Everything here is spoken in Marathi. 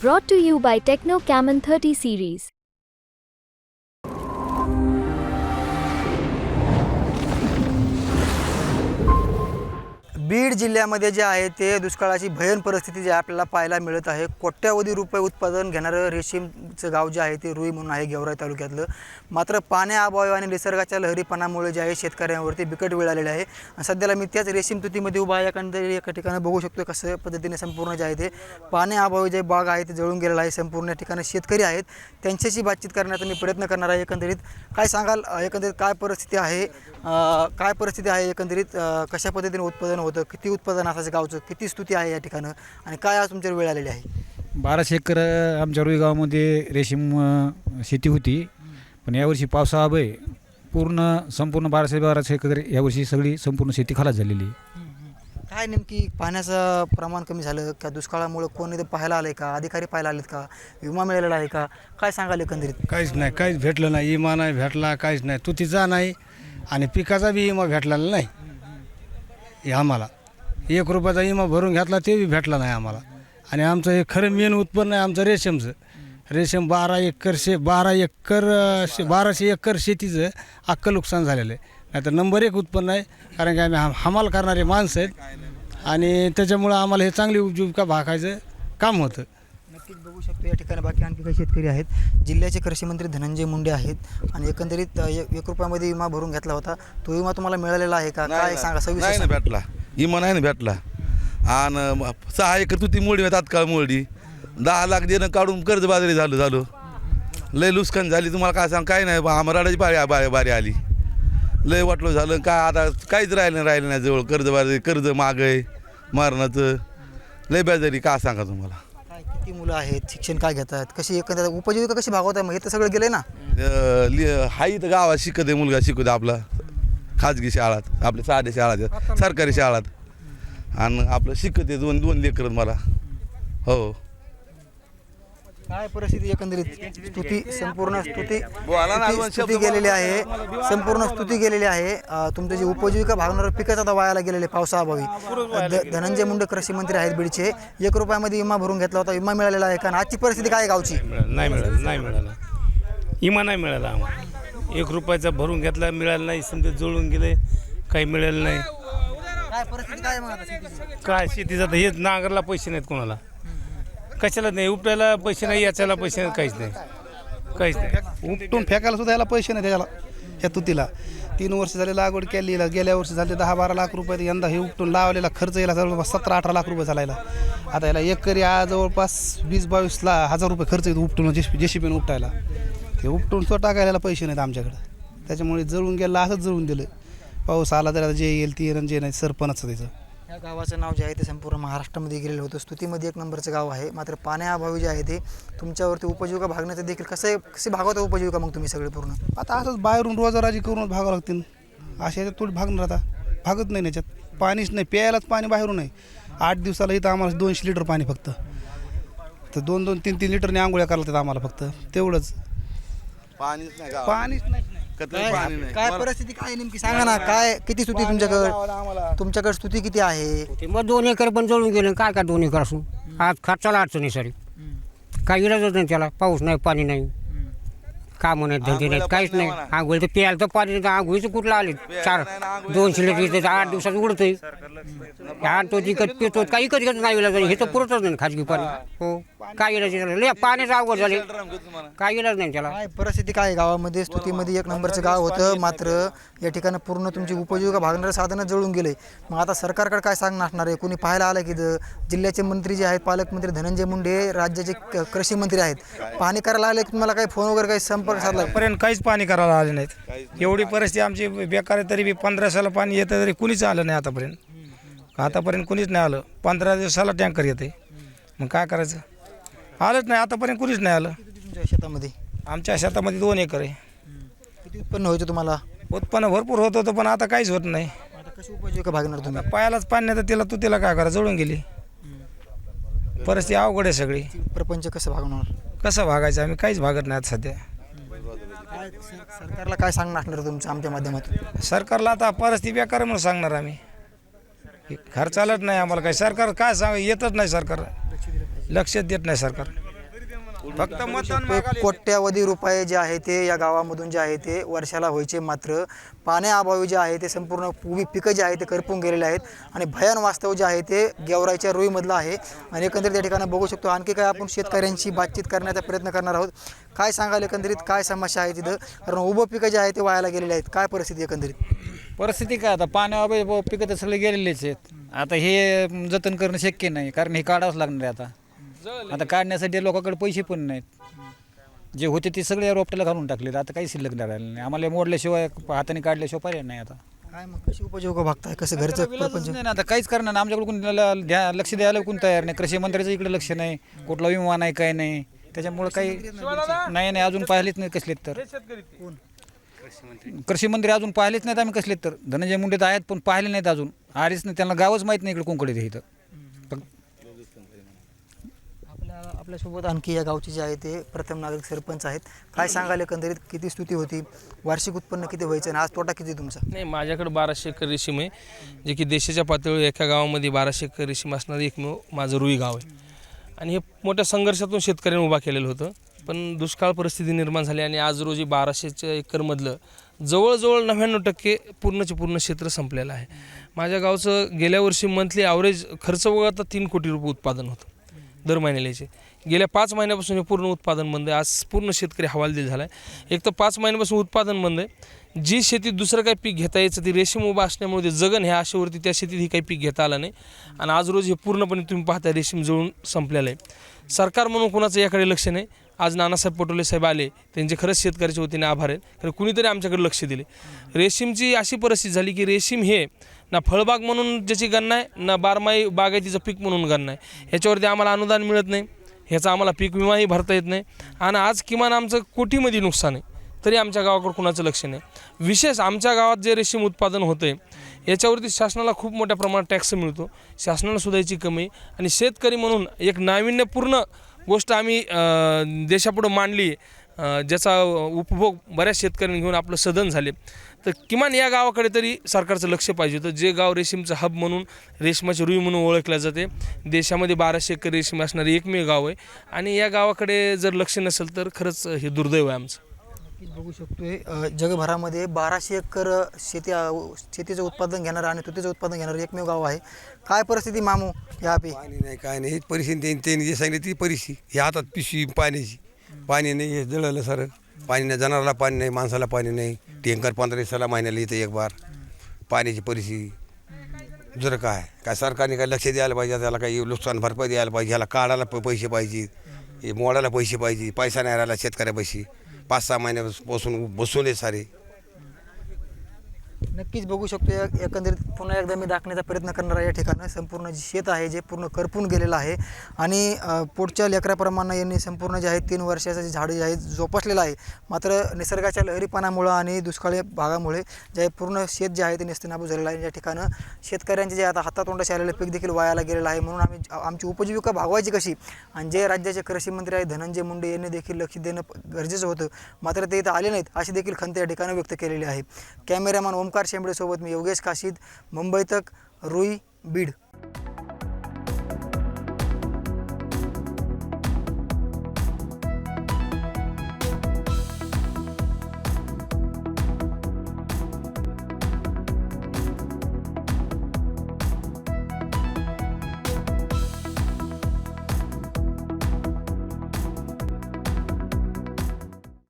Brought to you by Techno Camon 30 series. Beed जिल्ह्यामध्ये जे आहे ते दुष्काळाची भयन परिस्थिती जी आपल्याला पाहायला मिळत आहे. कोट्यावधी रुपये उत्पादन घेणारं रेशीमचं गाव जे आहे ते रुई म्हणून आहे गेवराई तालुक्यातलं. मात्र पाण्याअभावी आणि निसर्गाच्या लहरीपणामुळे जे आहे शेतकऱ्यांवरती बिकट वेळ आलेली आहे. सध्याला मी त्याच रेशीम तुतीमध्ये उभा आहे. एखाद्या एका ठिकाणी बघू शकतो कसं पद्धतीने संपूर्ण जे आहे ते पाण्याअभावी जे बाग आहे ते जळून गेलेलं आहे. संपूर्ण या ठिकाणी शेतकरी आहेत. त्यांच्याशी बातचीत करण्याचा मी प्रयत्न करणार आहे एकंदरीत. काय सांगाल? एकंदरीत काय परिस्थिती आहे? काय परिस्थिती आहे एकंदरीत? कशा पद्धतीने उत्पादन होतं किती उत्पादन असायचं गावचं किती स्तुती आहे या ठिकाणं आणि काय आज तुमच्यावर वेळ आलेली आहे? बाराशे एकर आमच्या रुई गावामध्ये रेशीम अ, शेती होती. पण यावर्षी पावसाअभावी पूर्ण संपूर्ण बाराशे बाराशे एकर यावर्षी सगळी संपूर्ण शेती खलास झालेली. आहे. काय नेमकी पाण्याचं प्रमाण कमी झालं? का दुष्काळामुळं कोण इथं पाहायला आलं का? अधिकारी पाहायला आलेत का? विमा मिळालेला आहे का? काय सांगाल एकंदरीत? काहीच नाही काहीच भेटलं नाही. इमा नाही भेटला काहीच नाही. तुतीचा नाही आणि पिकाचा बी इमा भेटलेला नाही. हे आम्हाला. एक रुपयाचा इमा भरून घेतला ते बी भेटला नाही आम्हाला. आणि आमचं हे खरं मेन उत्पन्न आहे आमचं रेशमचं. रेशम बारा एकर शे बारा एकर शे बाराशे एकर शेतीचं अख्खं नुकसान झालेलं आहे. नाही तर नंबर एक उत्पन्न आहे कारण की आम्ही हम हमाल करणारे माणसं आहेत. आणि त्याच्यामुळं आम्हाला हे चांगली उपजीविका भागायचं काम होतं. नक्कीच बघू शकतो. या ठिकाणी बाकी आणखी काही शेतकरी आहेत. जिल्ह्याचे कृषी मंत्री धनंजय मुंडे आहेत आणि एकंदरीत एक एक रुपयामध्ये विमा भरून घेतला होता. तो विमा तुम्हाला मिळालेला आहे का? काय सांगा नाही सविस्तर ना. भेटला. इमा नाही ना भेटला. आणि सहा एकर तुती मोडी तात्काळ मोडी. दहा लाख देणं काढून कर्ज बाजारी झालं झालं. लय लुस्कान झाली. तुम्हाला काय सांग काय नाही आमराडाची बारी बारी बारी आली. लय वाटलं झालं. काय आता काहीच राहिलं नाही राहिलं नाही जवळ. कर्ज बाजारी कर्ज माग आहे मारणाचं. लय बेजारी का सांगा तुम्हाला? किती मुलं आहेत शिक्षण काय घेतात कशी एकंदर उपजीविका कशी भागवत आहे मग हे तर सगळं गेलंय ना? अं, लि- हाई तर गावात शिकत आहे मुलगा शिकू दे आपला. खाजगी शाळात आपल्या साध्या शाळात सरकारी शाळात. आणि आपलं शिकत आहे दोन दोन लेकरं मला. हो. काय परिस्थिती एकंदरीत? स्तुती संपूर्ण स्तुती स्तुती- गेलेली आहे. संपूर्ण स्तुती गेलेली आहे. तुमचं जे उपजीविका भागणारं पिकच आता वायाला गेलेले पावसाअभावी. धनंजय मुंडे कृषी मंत्री आहेत बीडचे. एक रुपयामध्ये विमा भरून घेतला होता विमा मिळालेला आहे का? आणि आजची परिस्थिती काय गावची? नाही मिळालं नाही मिळालं. इमा नाही मिळाला आम्हाला. एक रुपयाचा भरून घेतला मिळाला नाही. समजा जुळून गेले काही मिळालं नाही. काय परिस्थिती काय आहे मग आता शेतीची? काय शेतीचं तर हेच नांगरला पैसे नाहीत कोणाला. कशाला नाही? उपटायला पैसे नाही याच्याला पैसे नाही काहीच नाही. काहीच नाही. उपटून फेकायला सुद्धा याला पैसे नाही त्याला ह्या तुतीला. तीन वर्ष झाले लागवड केली गेल्या वर्षी झाले दहा बारा लाख रुपये यंदा हे उपटून लावलेला खर्च याला जवळपास सतरा अठरा लाख रुपये झाला आता याला एकरी आज जवळपास वीस बावीस ला हजार रुपये खर्च येतो उपटून जेसीबीनं उपटायला. ते उपटून तो टाकायला पैसे नाहीत आमच्याकडे. त्याच्यामुळे जळून गेला असंच जळून दिलं. पाऊस आला तर आता जे येईल ते आणि जे नाही सरपणच त्याचं. या गावाचं नाव जे आहे ते संपूर्ण महाराष्ट्रामध्ये गेलेलं होतं. स्तुतीमध्ये एक नंबरचं गाव आहे. मात्र पाण्याअभावी जे आहे ते तुमच्यावरती उपजीविका भागण्याचं देखील कसं कसे भागवता उपजीविका मग तुम्ही सगळे पूर्ण? आता असंच बाहेरून रोजगाराजी करूनच भागावं लागतील. अशा ह्याच्यात थोडी भागणार आता. भागत नाही याच्यात. पाणीच नाही. प्यायलाच पाणी बाहेरून नाही आठ दिवसाला इथं आम्हाला दोनशे लिटर पाणी फक्त. तर दोन दोन तीन तीन लिटरने आंघोळ्या करायला आम्हाला फक्त. तेवढंच. पाणीच नाही. पाणीच नाही. पाणी नाही. काय परिस्थिती? काय आहे नेमकी? सांगा ना काय किती स्तुती तुमच्याकडे? तुमच्याकडे स्तुती किती आहे? ते मग दोन एकर पण जळून गेले. काय काय दोन एकर असून? आज खर्चाला अडचणी सरी. काही इलाजच नाही त्याला. पाऊस नाही पाणी नाही. कामं नाहीत धंदे नाहीत काहीच नाही. आंघोळी तर प्यायला तर पाणी नाही. आंघोळीचं कुठलं आले? चार दोनशे लिटर इथं आठ दिवसात उडतंय आणतो तिकट पितो काही कधी कधी नाही. इलाज हे तर पुरतच नाही खाजगी पाणी. हो. काय इलाज नाही? लय पाण्याचं अवघड झाले काय इलाज नाही त्याला? काय परिस्थिती काय आहे गावामध्ये? स्तुतीमध्ये एक नंबरचं गाव होतं. मात्र या ठिकाणी पूर्ण तुमची उपजीविका भागणारे साधनं जळून गेले. मग आता सरकारकडे काय सांगणं असणार आहे? कोणी पाहायला आलं की ज- जिल्ह्याचे मंत्री जे आहेत पालकमंत्री धनंजय मुंडे राज्याचे क- कृषी मंत्री आहेत. पाणी करायला आले की तुम्हाला काही फोन वगैरे काही संपर्क साधला पर्यंत काहीच पाणी करायला आले नाहीत. एवढी परिस्थिती आमची बेकार आहे तरी बी पंधरा साला पाणी येतं तरी कुणीच आलं नाही आतापर्यंत. आतापर्यंत कुणीच नाही आलं. पंधरा दिवसाला टँकर येते मग काय करायचं? आलंच नाही आतापर्यंत कुणीच नाही आलं. तुमच्या शेतामध्ये? आमच्या शेतामध्ये दोन एकर आहे. किती उत्पन्न व्हायचं तुम्हाला? उत्पन्न भरपूर होत होतं पण आता काहीच होत नाही. आता कशी उपजीविका भागणार तुम्ही? पायालाच पाणी नाही तर तिला तू तिला काय करा जळून गेली. परिस्थिती अवघड आहे सगळी. प्रपंच कसं भागणार? कसं भागायचं? आम्ही काहीच भागत नाही आता सध्या. काय सरकारला काय सांगणार असणार तुमचं आमच्या माध्यमातून? सरकारला आता परिस्थिती बेकार आहे म्हणून सांगणार आम्ही. खर्चालाच नाही आम्हाला काही. सरकार काय सांग येतच नाही सरकार. लक्ष देत नाही सरकार. फक्त मतदान ते मागायला येते. कोट्यावधी रुपये जे आहे ते या गावामधून जे आहे ते वर्षाला व्हायचे मात्र पाण्याअभावी जे आहे ते संपूर्ण उभी पिकं जे आहे ते करपून गेलेले आहेत आणि भयान वास्तव जे आहे ते गेवराईच्या रुईमधलं आहे. आणि एकंदरीत या ठिकाणी बघू शकतो आणखी काय आपण शेतकऱ्यांशी बातचीत करण्याचा प्रयत्न करणार आहोत. काय सांगाल एकंदरीत? काय समस्या आहे तिथं? कारण उभं पिकं जे आहे ते वायाला गेलेले आहेत. काय परिस्थिती एकंदरीत? परिस्थिती काय? आता पाण्यावर पिकं तर सगळे गेलेलेच आहेत. आता हे जतन करणं शक्य नाही. कारण हे काढावंच लागणार आहे आता. आता काढण्यासाठी लोकांकडे पैसे पण नाहीत. जे होते ते सगळे रोपट्याला घालून टाकले आता काही शिल्लक राहिलं नाही. आम्हाला मोडल्याशिवाय हाताने काढल्याशिवाय पर्याय नाही आता. काय मग? कशी भागताय? कसं घरचं प्रपंच? नाही ना. आता काहीच करणार नाही. आमच्याकडे कोण लक्ष द्यायला कोण तयार नाही. कृषी मंत्र्याचं इकडे लक्ष नाही. कुठला विमा नाही काय नाही. त्याच्यामुळे काही नाही नाही. अजून पाहिलेच नाही कसलेत तर. कृषी मंत्री अजून पाहिलेच नाहीत आम्ही कसलेत तर. धनंजय मुंडे तर आहेत पण पाहिले नाहीत अजून. आलेच नाही. त्यांना गावच माहीत नाही इकडे कोणकडे इथं फक्त आपल्या आपल्यासोबत आणखी या गावचे जे आहे ते प्रथम नागरिक सरपंच आहेत. काय सांगाल एकंदरीत? किती स्तुती होती? वार्षिक उत्पन्न किती व्हायचं? आणि आज तोटा किती तुमचा? नाही माझ्याकडे बाराशे एकर रेशीम आहे जे की देशाच्या पातळीवर एका गावामध्ये बाराशे एकर रेशीम असणारं एकमेव माझं रुई गाव आहे. आणि हे मोठ्या संघर्षातून शेतकऱ्यांनी उभा केलेलं होतं. पण दुष्काळ परिस्थिती निर्माण झाली आणि आज रोजी बाराशेच्या एकरमधलं जवळजवळ नव्याण्णव टक्के पूर्णचे पूर्ण क्षेत्र संपलेलं आहे. माझ्या गावचं गेल्या वर्षी मंथली ॲव्हरेज खर्च वगळता तीन कोटी रुपये उत्पादन होतं. दर महिन्याला याचे गेल्या पाच महिन्यापासून हे पूर्ण उत्पादन बंद आहे. आज पूर्ण शेतकरी हवालदिल झाला आहे एक तर पाच महिन्यापासून उत्पादन बंद आहे. जी शेतीत दुसरं काही पीक घेता यायचं ती रेशीम उभा असल्यामुळे ते जगन ह्या आशेवरती त्या शेतीत ही काही पीक घेता आलं नाही. आणि आज रोज हे पूर्णपणे तुम्ही पाहता रेशीम जळून संपलेलं आहे. सरकार म्हणून कोणाचं याकडे लक्ष नाही. आज नानासाहेब पटोले साहेब आले. त्यांचे खरंच शेतकऱ्याच्या वतीने आभार आहेत. कारण कुणीतरी आमच्याकडे लक्ष दिले. रेशीमची अशी परिस्थिती झाली की रेशीम हे ना फळबाग म्हणून ज्याची गणना आहे ना बारमाही बागायतीचं पीक म्हणून गणना आहे. ह्याच्यावरती आम्हाला अनुदान मिळत नाही. ह्याचा आम्हाला पीक विमाही भरता येत नाही. आणि आज किमान आमचं कोटीमध्ये नुकसान आहे. तरी आमच्या गावाकडं कुणाचं लक्ष नाही. विशेष आमच्या गावात जे रेशीम उत्पादन होतं आहे याच्यावरती शासनाला खूप मोठ्या प्रमाणात टॅक्स मिळतो. शासनाला सुद्धा याची कमी आहे. आणि शेतकरी म्हणून एक नाविन्यपूर्ण गोष्ट आम्ही देशापुढं मांडली ज्याचा उपभोग बऱ्याच शेतकऱ्यांनी घेऊन आपलं सदन झाले. तर किमान या गावाकडे तरी सरकारचं लक्ष पाहिजे होतं. जे गाव रेशीमचं हब म्हणून रेशमाची रुई म्हणून ओळखलं जाते. देशामध्ये बाराशे एकर रेशीम असणारे एकमेव गाव आहे. आणि या गावाकडे जर लक्ष नसेल तर खरंच हे दुर्दैव आहे आमचं. बघू शकतोय. जगभरामध्ये बाराशे एकर शेती शेतीचं उत्पादन घेणारं आणि तुतीचं उत्पादन घेणारं एकमेव गाव आहे. काय परिस्थिती मामू या पे पाणी नाही काय नाही. हीच परिस्थिती त्यांनी त्यांनी जे सांगितली ती परिस्थिती. ही हातात पिशवी पाण्याची. पाणी नाही हे जळलं सर. पाणी नाही जनावराला पाणी नाही माणसाला पाणी नाही. टँकर पंधरा दिवसाला महिन्याला इथं एक बार. पाण्याची परिस्थिती. जर काय? काय सरकारने काय लक्ष द्यायला पाहिजे? त्याला काही नुकसान भरपाई द्यायला पाहिजे? ह्याला काढायला प- पैसे पाहिजे. हे मोडायला पैसे पाहिजे. पैसा नाही राहिला शेतकऱ्यापाशी. पाच सहा महिन्यापासून बसवले सारे. नक्कीच बघू शकतो. एकंदरीत पुन्हा एकदा मी दाखवण्याचा प्रयत्न करणार आहे या ठिकाणी. संपूर्ण जे शेत आहे जे पूर्ण करपून गेलेलं आहे आणि पुढच्या लेकराप्रमाणे यांनी संपूर्ण जे आहे तीन वर्षाचं जे झाडं जे आहे जोपासलेलं आहे. मात्र निसर्गाच्या लहरीपणामुळं आणि दुष्काळी भागामुळे जे पूर्ण शेत जे आहे ते नस्तनाबू झालेलं आहे. या ठिकाणं शेतकऱ्यांचे जे आता हातातोंडाशी आलेलं पीक देखील वायाला गेलेलं आहे. म्हणून आम्ही आमची उपजीविका भागवायची कशी? आणि जे राज्याचे कृषी मंत्री आहे धनंजय मुंडे यांनी देखील लक्ष देणं गरजेचं होतं. मात्र ते इथं आले नाहीत अशी देखील खंत या ठिकाणी व्यक्त केलेली आहे. कॅमेरामॅन ओमकार शेंबडेसोबत मी योगेश काशीद मुंबई तक रुई बीड.